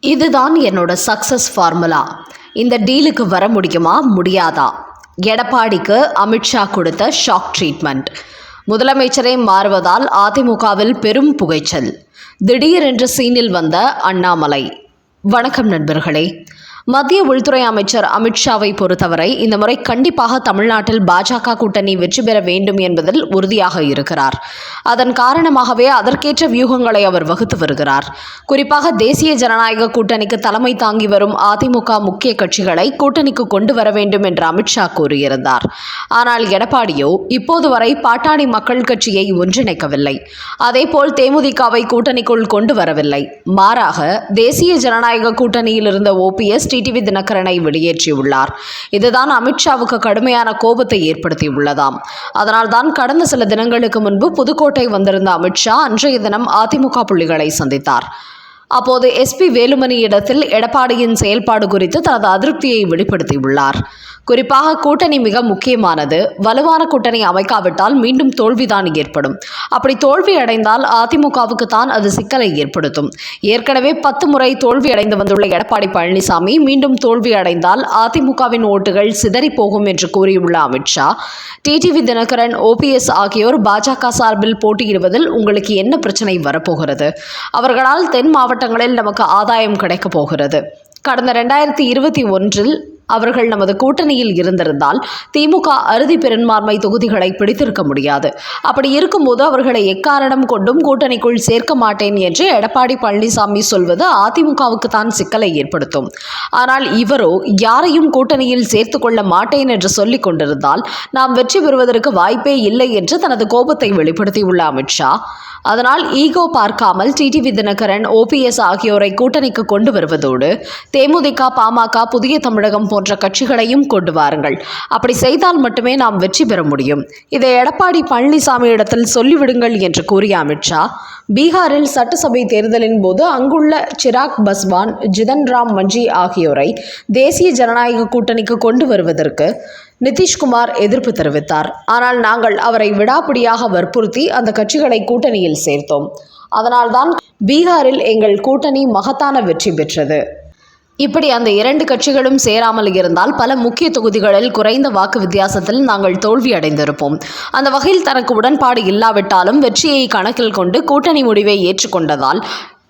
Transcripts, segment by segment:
இதுதான் என்னோட success formula இந்த டீலுக்கு வர முடியுமா? முடியாதா? எடப்பாடிக்கு அமித்ஷா கொடுத்த ஷாக் ட்ரீட்மெண்ட் முதலமைச்சரே மாறுவதால் அதிமுகவில் பெரும் புகைச்சல். திடீரென்று சீனில் வந்த அண்ணாமலை. வணக்கம் நண்பர்களே. மத்திய உள்துறை அமைச்சர் அமித்ஷாவை பொறுத்தவரை இந்த முறை கண்டிப்பாக தமிழ்நாட்டில் பாஜக கூட்டணி வெற்றி பெற வேண்டும் என்பதில் உறுதியாக இருக்கிறார். அதன் காரணமாகவே அதற்கேற்ற வியூகங்களை அவர் வகுத்து வருகிறார். குறிப்பாக தேசிய ஜனநாயக கூட்டணிக்கு தலைமை தாங்கி வரும் அதிமுக முக்கிய கட்சிகளை கூட்டணிக்கு கொண்டு வர வேண்டும் என்று அமித்ஷா கூறியிருந்தார். ஆனால் எடப்பாடியோ இப்போது வரை பாட்டாளி மக்கள் கட்சியை ஒன்றிணைக்கவில்லை. அதேபோல் தேமுதிகவை கூட்டணிக்குள் கொண்டு வரவில்லை. மாறாக தேசிய ஜனநாயக கூட்டணியில் இருந்த ஓபிஎஸ் டிடிவி தினகரனை வெளியேற்றியுள்ளார். இதுதான் அமித்ஷாவுக்கு கடுமையான கோபத்தை ஏற்படுத்தியுள்ளதாம். அதனால்தான் கடந்த சில தினங்களுக்கு முன்பு புதுக்கோட்டை வந்திருந்த அமித்ஷா அன்றைய தினம் அதிமுக புள்ளிகளை சந்தித்தார். அப்போது எஸ்பி வேலுமணி இடத்தில் எடப்பாடியின் செயல்பாடு குறித்து தனது அதிருப்தியை வெளிப்படுத்தியுள்ளார். குறிப்பாக கூட்டணி மிக முக்கியமானது. வலுவான கூட்டணி அமைக்காவிட்டால் மீண்டும் தோல்விதான் ஏற்படும். அப்படி தோல்வி அடைந்தால் அதிமுகவுக்கு தான் அது சிக்கலை ஏற்படுத்தும். ஏற்கனவே பத்து முறை தோல்வி அடைந்து வந்துள்ள எடப்பாடி பழனிசாமி மீண்டும் தோல்வி அடைந்தால் அதிமுகவின் ஓட்டுகள் சிதறி போகும் என்று கூறியுள்ள அமித்ஷா டிடிவி தினகரன் ஓபிஎஸ் ஆகியோர் பாஜக சார்பில் போட்டியிடுவதில் உங்களுக்கு என்ன பிரச்சனை வரப்போகிறது? அவர்களால் தென் மாவட்டங்களில் நமக்கு ஆதாயம் கிடைக்கப் போகிறது. கடந்த ரெண்டாயிரத்தி இருபத்தி ஒன்றில் அவர்கள் நமது கூட்டணியில் இருந்திருந்தால் திமுக அறுதி பெரும்பான்மை தொகுதிகளை பிடித்திருக்க முடியாது. அப்படி இருக்கும்போது அவர்களை எக்காரணம் கொண்டும் கூட்டணிக்குள் சேர்க்க மாட்டேன் என்று எடப்பாடி பழனிசாமி சொல்வது அதிமுகவுக்கு தான் சிக்கலை ஏற்படுத்தும். ஆனால் இவரோ யாரையும் கூட்டணியில் சேர்த்து கொள்ள மாட்டேன் என்று சொல்லிக் கொண்டிருந்தால் நாம் வெற்றி பெறுவதற்கு வாய்ப்பே இல்லை என்று தனது கோபத்தை வெளிப்படுத்தியுள்ள அமித்ஷா அதனால் ஈகோ பார்க்காமல் டிடிவி தினகரன் ஓபிஎஸ் ஆகியோரை கூட்டணிக்கு கொண்டு வருவதோடு தேமுதிக பாமக புதிய தமிழகம் போன்ற கட்சிகளையும் கொண்டு வாருங்கள். அப்படி செய்தால் மட்டுமே நாம் வெற்றி பெற முடியும். இதை எடப்பாடி பழனிசாமி இடத்தில் சொல்லிவிடுங்கள் என்று கூறிய அமித்ஷா பீகாரில் சட்டசபை தேர்தலின் போது அங்குள்ள சிராக் பஸ்வான் ஜிதன் ராம் மஞ்சி ஆகியோரை தேசிய ஜனநாயக கூட்டணிக்கு கொண்டு வருவதற்கு நிதிஷ்குமார் எதிர்ப்பு தெரிவித்தார். ஆனால் நாங்கள் அவரை விடாப்பிடியாக வற்புறுத்தி அந்த கட்சிகளை கூட்டணியில் சேர்த்தோம். அதனால்தான் பீகாரில் எங்கள் கூட்டணி மகத்தான வெற்றி பெற்றது. இப்படி அந்த இரண்டு கட்சிகளும் சேராமல் இருந்தால் பல முக்கிய தொகுதிகளில் குறைந்த வாக்கு வித்தியாசத்தில் நாங்கள் தோல்வி அடைந்திருப்போம். அந்த வகையில் தனக்கு உடன்பாடு இல்லாவிட்டாலும் வெற்றியை கணக்கில் கொண்டு கூட்டணி முடிவை ஏற்றுக்கொண்டதால்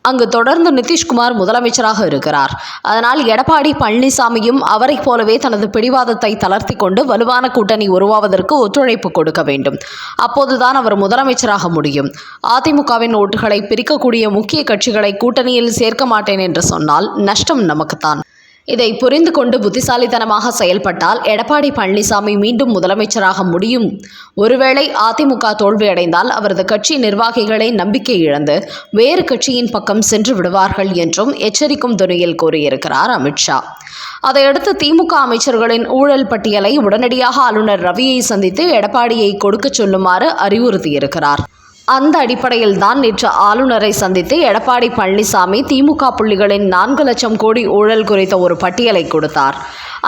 அங்கு தொடர்ந்து நிதிஷ்குமார் முதலமைச்சராக இருக்கிறார். அதனால் எடப்பாடி பழனிசாமியும் அவரைப் போலவே தனது பிடிவாதத்தை தளர்த்தி கொண்டு வலுவான கூட்டணி உருவாவதற்கு ஒத்துழைப்பு கொடுக்க வேண்டும். அப்போதுதான் அவர் முதலமைச்சராக முடியும். அதிமுகவின் ஓட்டுகளை பிரிக்கக்கூடிய முக்கிய கட்சிகளை கூட்டணியில் சேர்க்க மாட்டேன் என்று சொன்னால் நஷ்டம் நமக்குத்தான். இதை புரிந்து கொண்டு புத்திசாலித்தனமாக செயல்பட்டால் எடப்பாடி பழனிசாமி மீண்டும் முதலமைச்சராக முடியும். ஒருவேளை அதிமுக தோல்வியடைந்தால் அவரது கட்சி நிர்வாகிகளை நம்பிக்கை இழந்து வேறு கட்சியின் பக்கம் சென்று விடுவார்கள் என்றும் எச்சரிக்கும் துணியில் கூறியிருக்கிறார் அமித்ஷா அதையடுத்து திமுக அமைச்சர்களின் ஊழல் பட்டியலை உடனடியாக ஆளுநர் ரவியை சந்தித்து எடப்பாடியை கொடுக்கச் சொல்லுமாறு அறிவுறுத்தியிருக்கிறார். அந்த அடிப்படையில் தான் நேற்று ஆளுநரை சந்தித்து எடப்பாடி பழனிசாமி திமுக புள்ளிகளின் நான்கு லட்சம் கோடி ஊழல் குறித்த ஒரு பட்டியலை கொடுத்தார்.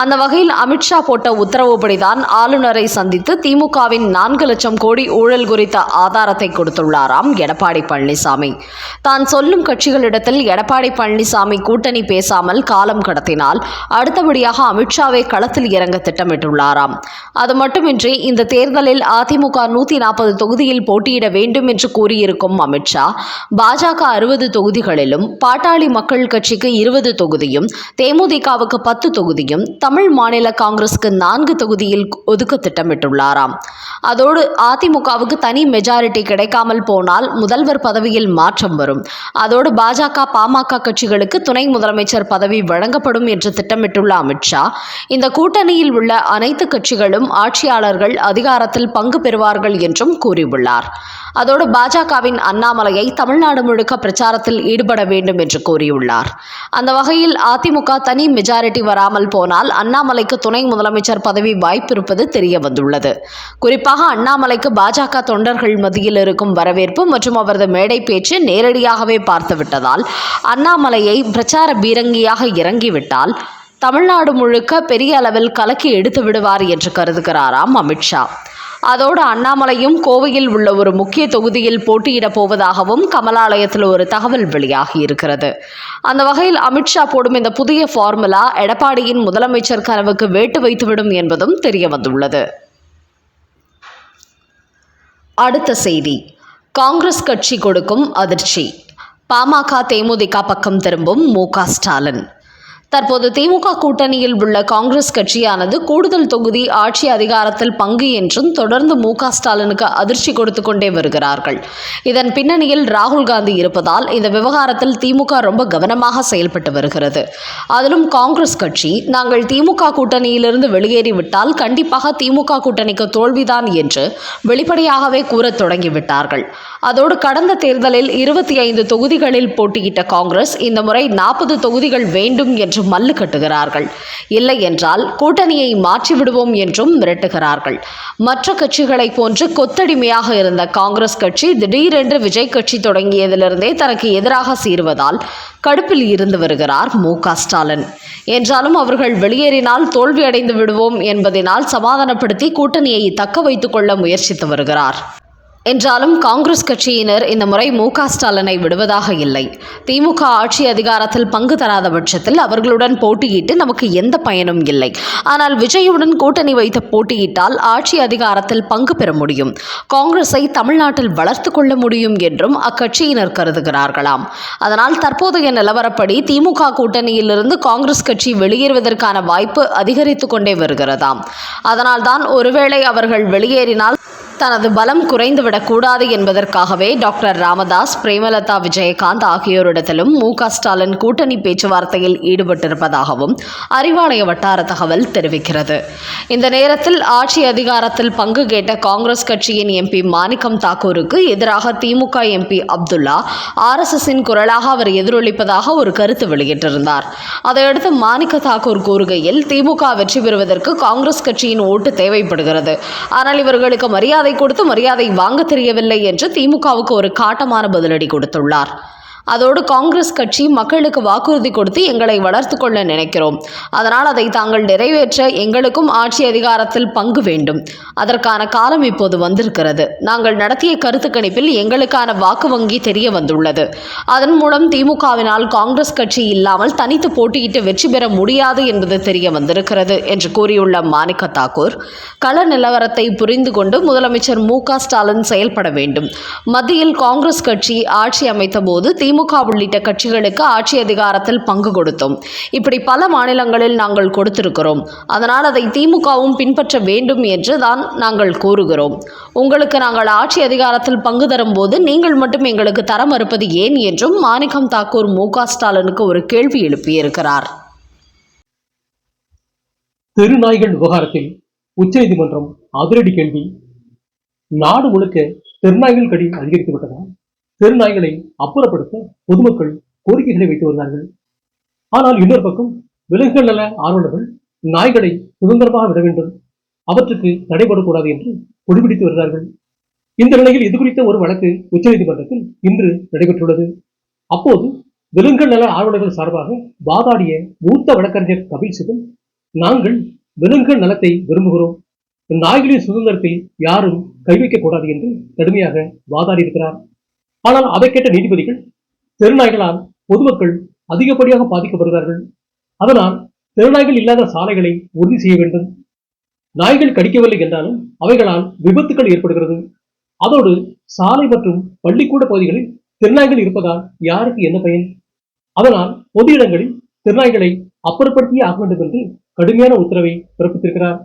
அந்த வகையில் அமித்ஷா போட்ட உத்தரவுப்படிதான் ஆளுநரை சந்தித்து திமுகவின் நான்கு லட்சம் கோடி ஊழல் குறித்த ஆதாரத்தை கொடுத்துள்ளாராம் எடப்பாடி பழனிசாமி. தான் சொல்லும் கட்சிகளிடத்தில் எடப்பாடி பழனிசாமி கூட்டணி பேசாமல் காலம் கடத்தினால் அடுத்தபடியாக அமித்ஷாவை களத்தில் இறங்க திட்டமிட்டுள்ளாராம். அது மட்டுமின்றி இந்த தேர்தலில் அதிமுக நூற்றி நாற்பது தொகுதியில் போட்டியிட வேண்டும் என்று கூறியிருக்கும் அமித்ஷா பாஜக அறுபது தொகுதிகளிலும் பாட்டாளி மக்கள் கட்சிக்கு இருபது தொகுதியும் தேமுதிகவுக்கு பத்து தொகுதியும் தமிழ் மாநில காங்கிரஸுக்கு நான்கு தொகுதியில் ஒதுக்க திட்டமிட்டுள்ளாராம். அதோடு அதிமுகவுக்கு தனி மெஜாரிட்டி கிடைக்காமல் போனால் முதல்வர் பதவியில் மாற்றம் வரும். அதோடு பாஜக பாமக கட்சிகளுக்கு துணை முதலமைச்சர் பதவி வழங்கப்படும் என்று திட்டமிட்டுள்ள அமித்ஷா இந்த கூட்டணியில் உள்ள அனைத்து கட்சிகளும் ஆட்சியாளர்கள் அதிகாரத்தில் பங்கு பெறுவார்கள் என்றும் கூறியுள்ளார். அதோடு பாஜகவின் அண்ணாமலையை தமிழ்நாடு முழுக்க பிரச்சாரத்தில் ஈடுபட வேண்டும் என்று கூறியுள்ளார். அந்த வகையில் அதிமுக தனி மெஜாரிட்டி வராமல் போனால் அண்ணாமலைக்கு துணை முதலமைச்சர் பதவி வாய்ப்பு இருப்பது தெரிய வந்துள்ளது. குறிப்பாக அண்ணாமலைக்கு பாஜக தொண்டர்கள் மத்தியில் இருக்கும் வரவேற்பு மற்றும் அவரது மேடை பேச்சு நேரடியாகவே பார்த்துவிட்டதால் அண்ணாமலையை பிரச்சார பீரங்கியாக இறங்கிவிட்டால் தமிழ்நாடு முழுக்க பெரிய அளவில் கலக்கி எடுத்து விடுவார் என்று கருதுகிறாராம் அமித்ஷா. அதோடு அண்ணாமலையும் கோவையில் உள்ள ஒரு முக்கிய தொகுதியில் போட்டியிடப் போவதாகவும் கமலாலயத்தில் ஒரு தகவல் வெளியாகி இருக்கிறது. அந்த வகையில் அமித்ஷா போடும் இந்த புதிய ஃபார்முலா எடப்பாடியின் முதலமைச்சர் கனவுக்கு வேட்டு வைத்துவிடும் என்பதும் தெரிய வந்துள்ளது அடுத்த செய்தி. காங்கிரஸ் கட்சி கொடுக்கும் அதிர்ச்சி. பாமக தேமுதிக பக்கம் திரும்பும் மு ஸ்டாலின். தற்போது திமுக கூட்டணியில் உள்ள காங்கிரஸ் கட்சியானது கூடுதல் தொகுதி ஆட்சி அதிகாரத்தில் பங்கு என்றும் தொடர்ந்து மு க ஸ்டாலினுக்கு அதிர்ச்சி கொடுத்து கொண்டே வருகிறார்கள். இதன் பின்னணியில் ராகுல் காந்தி இருப்பதால் இந்த விவகாரத்தில் திமுக ரொம்ப கவனமாக செயல்பட்டு வருகிறது. அதிலும் காங்கிரஸ் கட்சி நாங்கள் திமுக கூட்டணியிலிருந்து வெளியேறிவிட்டால் கண்டிப்பாக திமுக கூட்டணிக்கு தோல்விதான் என்று வெளிப்படையாகவே கூறத் தொடங்கிவிட்டார்கள் அதோடு கடந்த தேர்தலில் இருபத்தி ஐந்து தொகுதிகளில் போட்டியிட்ட காங்கிரஸ் இந்த முறை நாற்பது தொகுதிகள் வேண்டும் என்று மல்லு கட்டுகிறார்கள். இல்லை என்றால் கூட்டணியை மாற்றிவிடுவோம் என்றும் மிரட்டுகிறார்கள். மற்ற கட்சிகளைப் போன்று கொத்தடிமையாக இருந்த காங்கிரஸ் கட்சி திடீரென்று விஜய் கட்சி தொடங்கியதிலிருந்தே தனக்கு எதிராக சீருவதால் கடுப்பில் இருந்து வருகிறார் மு ஸ்டாலின். என்றாலும் அவர்கள் வெளியேறினால் தோல்வியடைந்து விடுவோம் என்பதனால் சமாதானப்படுத்தி கூட்டணியை தக்க வைத்துக் கொள்ள முயற்சித்து வருகிறார். என்றாலும் காங்கிரஸ் கட்சியினர் இந்த முறை மு க ஸ்டாலினை விடுவதாக இல்லை. திமுக ஆட்சி அதிகாரத்தில் பங்கு தராத பட்சத்தில் அவர்களுடன் போட்டியிட்டு நமக்கு எந்த பயனும் இல்லை. ஆனால் விஜயுடன் கூட்டணி வைத்து போட்டியிட்டால் ஆட்சி அதிகாரத்தில் பங்கு பெற முடியும். காங்கிரஸை தமிழ்நாட்டில் வளர்த்து கொள்ள முடியும் என்றும் அக்கட்சியினர் கருதுகிறார்களாம். அதனால் தற்போதைய நிலவரப்படி திமுக கூட்டணியிலிருந்து காங்கிரஸ் கட்சி வெளியேறுவதற்கான வாய்ப்பு அதிகரித்து கொண்டே வருகிறதாம். அதனால்தான் ஒருவேளை அவர்கள் வெளியேறினால் தனது பலம் குறைந்துவிடக்கூடாது என்பதற்காகவே டாக்டர் ராமதாஸ் பிரேமலதா விஜயகாந்த் ஆகியோரிடத்திலும் மு க ஸ்டாலின் கூட்டணி பேச்சுவார்த்தையில் ஈடுபட்டிருப்பதாகவும் அறிவாலய வட்டார தகவல் தெரிவிக்கிறது. இந்த நேரத்தில் ஆட்சி அதிகாரத்தில் பங்கு கேட்ட காங்கிரஸ் கட்சியின் எம்பி மாணிக்கம் தாக்கூருக்கு எதிராக திமுக எம்பி அப்துல்லா ஆர்எஸ்எஸ்ஸின் குரலாக அவர் எதிரொலிப்பதாக ஒரு கருத்து வெளியிட்டிருந்தார். அதையடுத்து மாணிக்க தாக்கூர் கூறுகையில் திமுக வெற்றி பெறுவதற்கு காங்கிரஸ் கட்சியின் ஓட்டு தேவைப்படுகிறது. ஆனால் இவர்களுக்கு மரியாதை கொடுத்து மரியாதை வாங்க தெரியவில்லை என்று திமுகவுக்கு ஒரு காட்டமான பதிலடி கொடுத்துள்ளார். அதோடு காங்கிரஸ் கட்சி மக்களுக்கு வாக்குறுதி கொடுத்து எங்களை வளர்த்து கொள்ள நினைக்கிறோம். அதனால் அதை தாங்கள் நிறைவேற்ற எங்களுக்கும் ஆட்சி அதிகாரத்தில் பங்கு வேண்டும். அதற்கான காலம் இப்போது வந்திருக்கிறது. நாங்கள் நடத்திய கருத்து கணிப்பில் எங்களுக்கான வாக்கு வங்கி தெரிய வந்துள்ளது. அதன் மூலம் திமுகவினால் காங்கிரஸ் கட்சி இல்லாமல் தனித்து போட்டியிட்டு வெற்றி பெற முடியாது என்பது தெரிய வந்திருக்கிறது என்று கூறியுள்ள மாணிக்க தாக்கூர் கள நிலவரத்தை புரிந்து கொண்டு முதலமைச்சர் மு ஸ்டாலின் செயல்பட வேண்டும். மத்தியில் காங்கிரஸ் கட்சி ஆட்சி அமைத்த போது திமுக திமுக உள்ளிட்ட கட்சிகளுக்கு ஆட்சி அதிகாரத்தில் பங்கு கொடுத்தோம். இப்படி பல மாநிலங்களில் நாங்கள் கொடுத்திருக்கிறோம். அதனால் அதை திமுகவும் பின்பற்ற வேண்டும் என்று தான் நாங்கள் கூறுகிறோம். உங்களுக்கு நாங்கள் ஆட்சி அதிகாரத்தில் பங்கு தரும்போது நீங்கள் மட்டும் எங்களுக்கு தர மறுப்பது ஏன் என்றும் மாணிக்கம் தாக்கூர் மு ஸ்டாலினுக்கு ஒரு கேள்வி எழுப்பியிருக்கிறார். தெருநாய்கள் விவகாரத்தில் உச்சநீதிமன்றம் அதிரடி கேள்வி. நாடு முழுக்க தெருநாய்கள் கடி அதிகரித்து விட்டதா? தெருநாய்களை அப்புறப்படுத்த பொதுமக்கள் கோரிக்கைகளை வைத்து வருகிறார்கள். ஆனால் இன்னொரு பக்கம் விலங்குகள் நல ஆர்வலர்கள் நாய்களை சுதந்திரமாக விட வேண்டும். அவற்றுக்கு தடைபடக்கூடாது என்று கொடிபிடித்து வருகிறார்கள். இந்த நிலையில் இது குறித்த ஒரு வழக்கு உச்சநீதிமன்றத்தில் இன்று நடைபெற்றுள்ளது. அப்போது விலங்குகள் நல ஆர்வலர்கள் சார்பாக வாதாடிய மூத்த வழக்கறிஞர் கபில் சிபல் நாங்கள் விலங்குகள் நலத்தை விரும்புகிறோம். நாய்களின் சுதந்திரத்தில் யாரும் கை என்று கடுமையாக வாதாடி இருக்கிறார் ஆனால் அதை கேட்ட நீதிபதிகள் தெருநாய்களால் பொதுமக்கள் அதிகப்படியாக பாதிக்கப்படுகிறார்கள். அதனால் தெருநாய்கள் இல்லாத சாலைகளை உறுதி செய்ய வேண்டும். நாய்கள் கடிக்கவில்லை என்றாலும் அவைகளால் விபத்துக்கள் ஏற்படுகிறது. அதோடு சாலை மற்றும் பள்ளிக்கூட பகுதிகளில் தெருநாய்கள் இருப்பதால் யாருக்கு என்ன பயன்? அதனால் பொது இடங்களில் தெருநாய்களை அப்புறப்படுத்தியே ஆக வேண்டும் என்று கடுமையான உத்தரவை பிறப்பித்திருக்கிறார்.